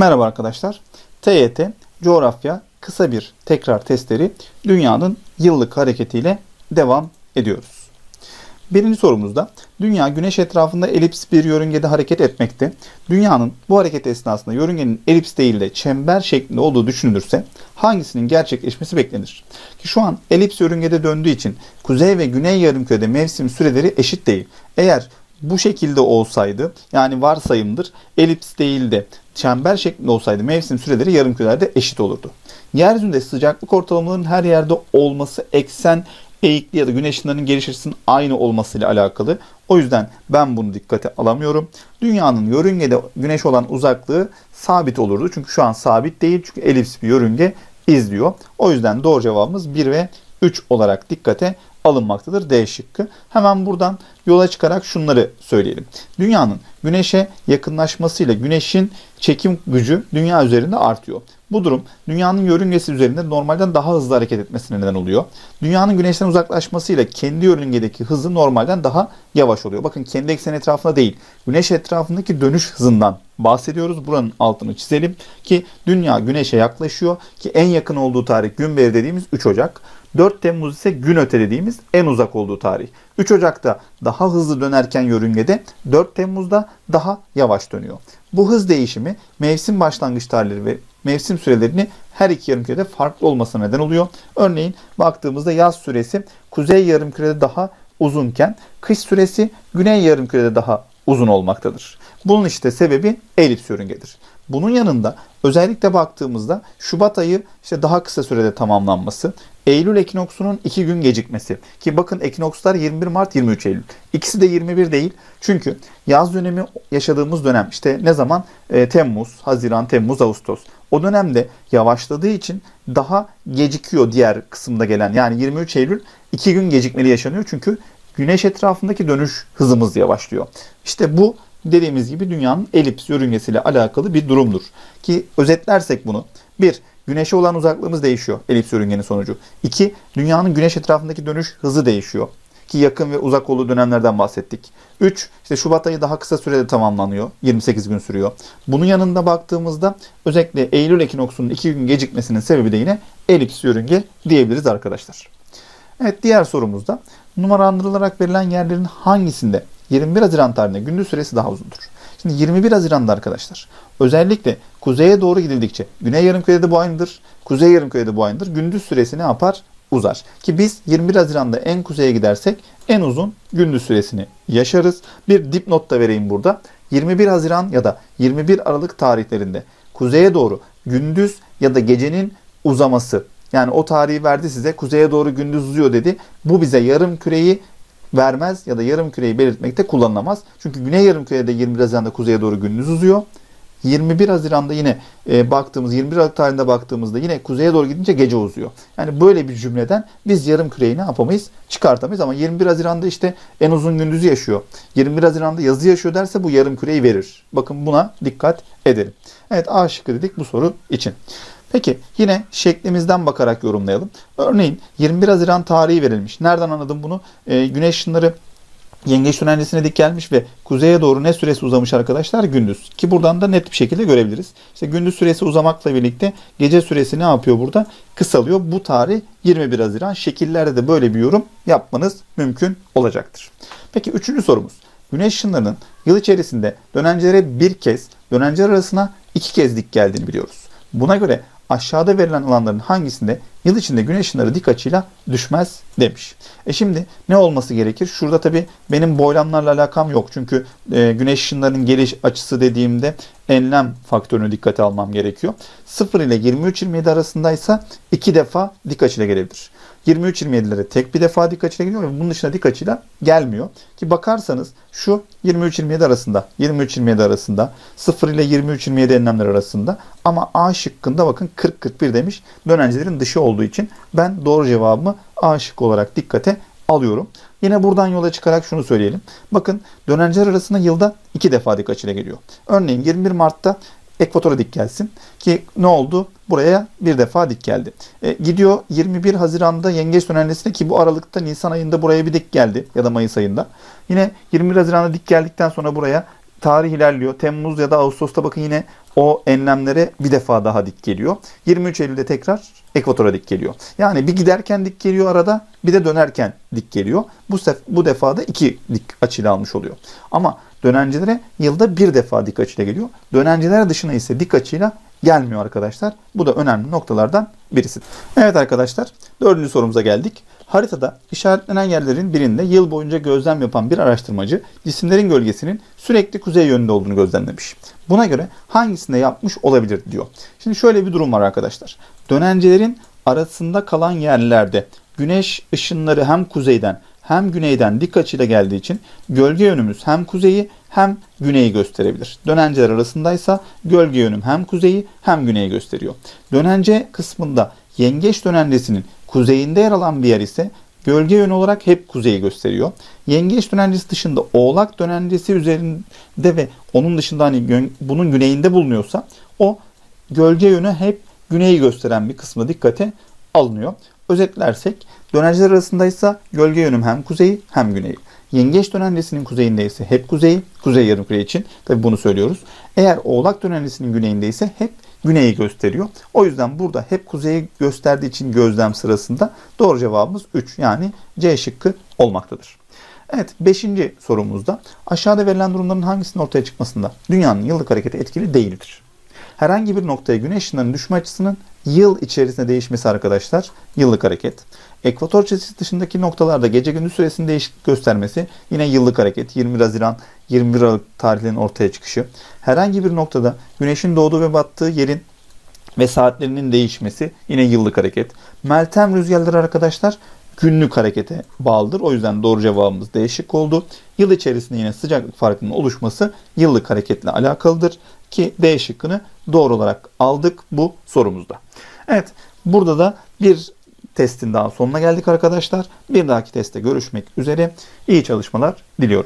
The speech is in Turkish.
Merhaba arkadaşlar. TYT Coğrafya kısa bir tekrar testleri dünyanın yıllık hareketiyle devam ediyoruz. Birinci sorumuzda Dünya güneş etrafında elips bir yörüngede hareket etmekte. Dünyanın bu hareket esnasında yörüngenin elips değil de çember şeklinde olduğu düşünülürse hangisinin gerçekleşmesi beklenir? Ki şu an elips yörüngede döndüğü için kuzey ve güney yarımkürede mevsim süreleri eşit değil. Eğer bu şekilde olsaydı yani varsayımdır elips değil de çember şeklinde olsaydı mevsim süreleri yarım kürelerde eşit olurdu. Yeryüzünde sıcaklık ortalamalarının her yerde olması eksen eğikli ya da güneş ışınlarının geliş açısının aynı olmasıyla alakalı. O yüzden ben bunu dikkate alamıyorum. Dünyanın yörüngede güneş olan uzaklığı sabit olurdu. Çünkü şu an sabit değil. Çünkü elips bir yörünge izliyor. O yüzden doğru cevabımız 1 ve 3 olarak dikkate alınmaktadır D şıkkı. Hemen buradan yola çıkarak şunları söyleyelim. Dünyanın güneşe yakınlaşmasıyla güneşin çekim gücü dünya üzerinde artıyor. Bu durum dünyanın yörüngesi üzerinde normalden daha hızlı hareket etmesine neden oluyor. Dünyanın güneşten uzaklaşmasıyla kendi yörüngedeki hızı normalden daha yavaş oluyor. Bakın kendi eksen etrafında değil, güneş etrafındaki dönüş hızından bahsediyoruz. Buranın altını çizelim ki dünya güneşe yaklaşıyor ki en yakın olduğu tarih gün veri dediğimiz 3 Ocak. 4 Temmuz ise gün öte en uzak olduğu tarih. 3 Ocak'ta daha hızlı dönerken yörüngede 4 Temmuz'da daha yavaş dönüyor. Bu hız değişimi mevsim başlangıç tarihleri ve mevsim sürelerini her iki yarımkürede farklı olmasına neden oluyor. Örneğin baktığımızda yaz süresi kuzey yarımkürede daha uzunken kış süresi güney yarımkürede daha uzun olmaktadır. Bunun işte sebebi elips yörüngedir. Bunun yanında özellikle baktığımızda Şubat ayı işte daha kısa sürede tamamlanması, Eylül ekinoksunun 2 gün gecikmesi ki bakın ekinokslar 21 Mart 23 Eylül. İkisi de 21 değil. Çünkü yaz dönemi yaşadığımız dönem işte ne zaman? E, Temmuz, Haziran, Temmuz, Ağustos. O dönemde yavaşladığı için daha gecikiyor diğer kısımda gelen. Yani 23 Eylül 2 gün gecikmeli yaşanıyor. Çünkü güneş etrafındaki dönüş hızımız yavaşlıyor. İşte bu dediğimiz gibi dünyanın elips yörüngesiyle alakalı bir durumdur. Ki özetlersek bunu. 1. Güneşe olan uzaklığımız değişiyor elips yörüngenin sonucu. 2. Dünyanın güneş etrafındaki dönüş hızı değişiyor. Ki yakın ve uzak olduğu dönemlerden bahsettik. 3. İşte Şubat ayı daha kısa sürede tamamlanıyor. 28 gün sürüyor. Bunun yanında baktığımızda özellikle Eylül ekinoksunun 2 gün gecikmesinin sebebi de yine elips yörünge diyebiliriz arkadaşlar. Evet diğer sorumuzda numaralandırılarak verilen yerlerin hangisinde 21 Haziran tarihinde gündüz süresi daha uzundur? Şimdi 21 Haziran'da arkadaşlar özellikle kuzeye doğru gidildikçe güney yarımkürede bu aynıdır. Kuzey yarımkürede bu aynıdır. Gündüz süresi ne yapar? Uzar. Ki biz 21 Haziran'da en kuzeye gidersek en uzun gündüz süresini yaşarız. Bir dipnot da vereyim burada. 21 Haziran ya da 21 Aralık tarihlerinde kuzeye doğru gündüz ya da gecenin uzaması yani o tarihi verdi size kuzeye doğru gündüz uzuyor dedi. Bu bize yarım küreyi vermez ya da yarım küreyi belirtmekte kullanılamaz. Çünkü güney yarım kürede 21 Haziran'da kuzeye doğru gündüz uzuyor. 21 Haziran'da yine e, baktığımız 21 Aralık tarihinde baktığımızda yine kuzeye doğru gidince gece uzuyor. Yani böyle bir cümleden biz yarım küreyi ne yapamayız? Çıkartamayız ama 21 Haziran'da işte en uzun gündüzü yaşıyor. 21 Haziran'da yazı yaşıyor derse bu yarım küreyi verir. Bakın buna dikkat edelim. Evet A şıkkı dedik bu soru için. Peki yine şeklimizden bakarak yorumlayalım. Örneğin 21 Haziran tarihi verilmiş. Nereden anladım bunu? E, güneş ışınları Yengeç dönencesine dik gelmiş ve kuzeye doğru ne süresi uzamış arkadaşlar? Gündüz. Ki buradan da net bir şekilde görebiliriz. İşte gündüz süresi uzamakla birlikte gece süresi ne yapıyor burada? Kısalıyor. Bu tarih 21 Haziran. Şekillerde de böyle bir yorum yapmanız mümkün olacaktır. Peki üçüncü sorumuz. Güneş ışınlarının yıl içerisinde dönencelere bir kez, dönenceler arasına iki kez dik geldiğini biliyoruz. Buna göre aşağıda verilen alanların hangisinde yıl içinde güneş ışınları dik açıyla düşmez demiş. E şimdi ne olması gerekir? Şurada tabi benim boylamlarla alakam yok. Çünkü e, güneş ışınlarının geliş açısı dediğimde enlem faktörünü dikkate almam gerekiyor. 0 ile 23-27 arasındaysa iki defa dik açıyla gelebilir. 23-27'lere tek bir defa dik açıyla geliyor ve bunun dışında dik açıyla gelmiyor. Ki bakarsanız şu 23-27 arasında, 23-27 arasında, 0 ile 23-27 enlemler arasında ama A şıkkında bakın 40-41 demiş. Dönencelerin dışı olduğu için ben doğru cevabımı A şıkkı olarak dikkate alıyorum. Yine buradan yola çıkarak şunu söyleyelim. Bakın dönenceler arasında yılda iki defa dik açıyla geliyor. Örneğin 21 Mart'ta ekvatora dik gelsin. Ki ne oldu? Buraya bir defa dik geldi. E, gidiyor 21 Haziran'da yengeç dönemlesine ki bu aralıkta Nisan ayında buraya bir dik geldi ya da Mayıs ayında. Yine 21 Haziran'da dik geldikten sonra buraya tarih ilerliyor. Temmuz ya da Ağustos'ta bakın yine o enlemlere bir defa daha dik geliyor. 23 Eylül'de tekrar ekvatora dik geliyor. Yani bir giderken dik geliyor arada bir de dönerken dik geliyor. Bu sef bu defada iki dik açıyla almış oluyor. Ama dönencilere yılda bir defa dik açıyla geliyor. Dönencilere dışına ise dik açıyla gelmiyor arkadaşlar. Bu da önemli noktalardan birisi. Evet arkadaşlar dördüncü sorumuza geldik. Haritada işaretlenen yerlerin birinde yıl boyunca gözlem yapan bir araştırmacı cisimlerin gölgesinin sürekli kuzey yönünde olduğunu gözlemlemiş. Buna göre hangisinde yapmış olabilir diyor. Şimdi şöyle bir durum var arkadaşlar. Dönencelerin arasında kalan yerlerde güneş ışınları hem kuzeyden hem güneyden dik açıyla geldiği için gölge yönümüz hem kuzeyi hem güneyi gösterebilir. Dönenceler arasındaysa gölge yönüm hem kuzeyi hem güneyi gösteriyor. Dönence kısmında yengeç dönencesinin kuzeyinde yer alan bir yer ise gölge yönü olarak hep kuzeyi gösteriyor. Yengeç dönencesi dışında oğlak dönencesi üzerinde ve onun dışında hani bunun güneyinde bulunuyorsa o gölge yönü hep güneyi gösteren bir kısmı dikkate alınıyor. Özetlersek dönenciler arasındaysa gölge yönüm hem kuzeyi hem güneyi. Yengeç dönencesinin kuzeyinde ise hep kuzeyi, kuzey yarımküre için tabi bunu söylüyoruz. Eğer oğlak dönencesinin güneyinde ise hep güneyi gösteriyor. O yüzden burada hep kuzeyi gösterdiği için gözlem sırasında doğru cevabımız 3 yani C şıkkı olmaktadır. Evet 5. sorumuzda aşağıda verilen durumların hangisinin ortaya çıkmasında dünyanın yıllık hareketi etkili değildir? Herhangi bir noktaya güneş ışınlarının düşme açısının yıl içerisinde değişmesi arkadaşlar yıllık hareket. Ekvator çizgisi dışındaki noktalarda gece gündüz süresinin değişiklik göstermesi yine yıllık hareket. 20 Haziran 21 Aralık tarihlerinin ortaya çıkışı. Herhangi bir noktada güneşin doğduğu ve battığı yerin ve saatlerinin değişmesi yine yıllık hareket. Meltem rüzgarları arkadaşlar günlük harekete bağlıdır. O yüzden doğru cevabımız D şık oldu. Yıl içerisinde yine sıcaklık farkının oluşması yıllık hareketle alakalıdır. Ki D şıkkını doğru olarak aldık bu sorumuzda. Evet burada da bir testin daha sonuna geldik arkadaşlar. Bir dahaki testte görüşmek üzere. İyi çalışmalar diliyorum.